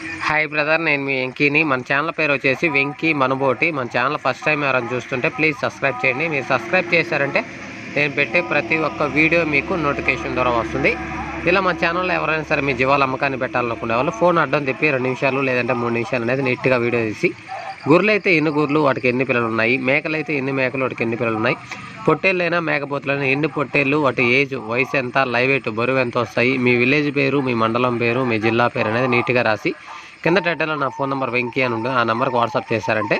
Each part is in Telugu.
హాయ్ బ్రదర్ నేను మీ వెంకీని. మన ఛానల్ పేరు వచ్చేసి వెంకీ మనబోటి. మన ఛానల్ ఫస్ట్ టైం ఎవరైనా చూస్తుంటే ప్లీజ్ సబ్స్క్రైబ్ చేయండి. మీరు సబ్స్క్రైబ్ చేశారంటే నేను పెట్టే ప్రతి ఒక్క వీడియో మీకు నోటిఫికేషన్ ద్వారా వస్తుంది. ఇలా మన ఛానల్లో ఎవరైనా సరే మీ జీవాల అమ్మకాన్ని పెట్టాలనుకునే వాళ్ళు ఫోన్ అడ్డం తిప్పి రెండు నిమిషాలు లేదంటే మూడు నిమిషాలు అనేది నీట్గా వీడియో తీసి గుర్రెలు అయితే ఎన్ని గుర్రెలు వాటికి ఎన్ని పిల్లలు ఉన్నాయి మేకలు అయితే ఎన్ని మేకలు వాటికి ఎన్ని పిల్లలు ఉన్నాయి పొట్టేళ్ళైనా మేకపోతులైనా ఎన్ని పొట్టేళ్ళు వాటి ఏజ్ వయసు ఎంత లైవ్ ఎయిట్ బరువు ఎంత వస్తాయి? మీ విలేజ్ పేరు మీ మండలం పేరు మీ జిల్లా పేరు అనేది నీట్గా రాసి కింద టైటిల్లో నా ఫోన్ నెంబర్ వెంకీ అని ఉంటుంది. ఆ నెంబర్కి వాట్సాప్ చేశారంటే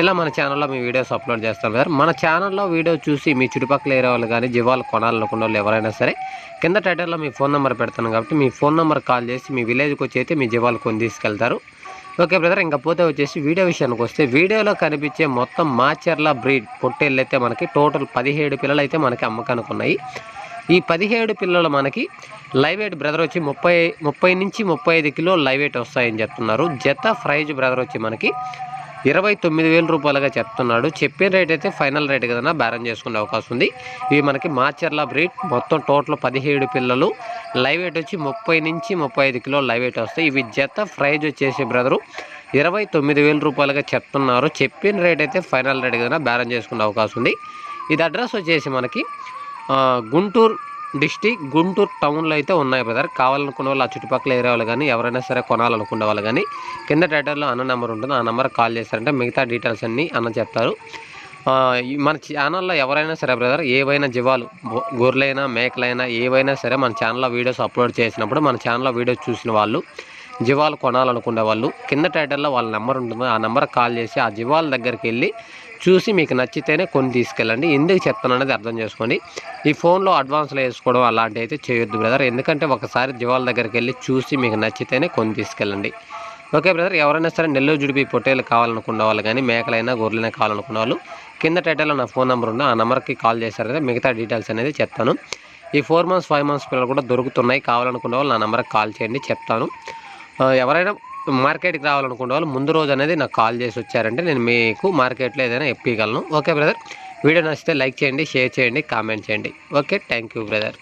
ఇలా మన ఛానల్లో మీ వీడియోస్ అప్లోడ్ చేస్తాం సార్ మన ఛానల్లో వీడియో చూసి మీ చుట్టుపక్కల ఏరియా వాళ్ళు కానీ జీవాలు కొనాలనుకున్న వాళ్ళు ఎవరైనా సరే కింద టైటిల్లో మీ ఫోన్ నెంబర్ పెడతాను కాబట్టి మీ ఫోన్ నెంబర్ కాల్ చేసి మీ విలేజ్కి వచ్చి అయితే మీ జీవాలు కొని తీసుకెళ్తారు. ఓకే బ్రదర్ ఇంకా పోతే వచ్చేసి వీడియో విషయానికి వస్తే వీడియోలో కనిపించే మొత్తం మాచర్ల బ్రీడ్ పొట్టేళ్ళు అయితే మనకి టోటల్ పదిహేడు పిల్లలు అయితే మనకి అమ్మకానికి ఉన్నాయి ఈ పదిహేడు పిల్లలు మనకి లైవ్ వెయిట్ బ్రదర్ వచ్చి ముప్పై ముప్పై నుంచి ముప్పై ఐదు కిలో లైవ్ వెయిట్ వస్తాయని చెప్తున్నారు. జత ప్రైజ్ బ్రదర్ వచ్చి మనకి ఇరవై తొమ్మిది వేల రూపాయలుగా చెప్తున్నాడు. చెప్పిన రేట్ అయితే ఫైనల్ రేట్ కదన్నా బేరం చేసుకునే అవకాశం ఉంది. ఇవి మనకి మాచర్ల బ్రీడ్. మొత్తం టోటల్ పదిహేడు పిల్లలు. లైవ్ వెయిట్ వచ్చి ముప్పై నుంచి ముప్పై ఐదు కిలో లైవ్ వెయిట్ వస్తాయి. ఇవి జత ప్రైజ్ వచ్చేసి బ్రదరు ఇరవై తొమ్మిది వేల రూపాయలుగా చెప్తున్నారు. చెప్పిన రేట్ అయితే ఫైనల్ రేట్ కదన్నా బేరం చేసుకునే అవకాశం ఉంది. ఇది అడ్రస్ వచ్చేసి మనకి గుంటూరు డిస్టిక్ గుంటూరు టౌన్లో అయితే ఉన్నాయి బ్రదర్ కావాలనుకున్న వాళ్ళు ఆ చుట్టుపక్కల ఏరియా వాళ్ళు కానీ ఎవరైనా సరే కొనాలనుకునే వాళ్ళు కానీ కింద టైటర్లో అన్న నెంబర్ ఉంటుంది. ఆ నెంబర్ కాల్ చేశారంటే మిగతా డీటెయిల్స్ అన్నీ అన్న చెప్తారు. మన ఛానల్లో ఎవరైనా సరే బ్రదర్ ఏవైనా జీవాలు గొర్రెలైనా మేకలైనా ఏవైనా సరే మన ఛానల్లో వీడియోస్ అప్లోడ్ చేసినప్పుడు మన ఛానల్లో వీడియోస్ చూసిన వాళ్ళు జీవాలు కొనాలనుకునే వాళ్ళు కింద టైటల్లో వాళ్ళ నెంబర్ ఉంటుంది. ఆ నెంబర్ కాల్ చేసి ఆ జీవాల దగ్గరికి వెళ్ళి చూసి మీకు నచ్చితేనే కొన్ని తీసుకెళ్ళండి. ఎందుకు చెప్తాను అనేది అర్థం చేసుకోండి. ఈ ఫోన్లో అడ్వాన్స్లో వేసుకోవడం అలాంటివి అయితే చేయొద్దు బ్రదర్. ఎందుకంటే ఒకసారి జీవాల దగ్గరికి వెళ్ళి చూసి మీకు నచ్చితేనే కొన్ని తీసుకెళ్ళండి. ఓకే బ్రదర్ ఎవరైనా సరే నెల్లూరు జుడిపి పొట్టేలు కావాలనుకున్న వాళ్ళు కానీ మేకలైనా గొర్రెలైనా కావాలనుకున్న వాళ్ళు కింద టైటిల్లో నా ఫోన్ నెంబర్ ఉంది ఆ నెంబర్కి కాల్ చేశారంటే మిగతా డీటెయిల్స్ అనేది చెప్తాను. ఈ ఫోర్ మంత్స్ ఫైవ్ మంత్స్ పిల్లలు కూడా దొరుకుతున్నాయి. కావాలనుకున్న వాళ్ళు నా నెంబర్కి కాల్ చేయండి చెప్తాను. ఎవరైనా మార్కెట్కి రావాలనుకునే వాళ్ళు ముందు రోజు అనేది నాకు కాల్ చేసి వచ్చారంటే నేను మీకు మార్కెట్లో ఏదైనా ఎప్పగలను ఓకే బ్రదర్? వీడియో నచ్చితే లైక్ చేయండి షేర్ చేయండి కామెంట్ చేయండి. Okay thank you brother.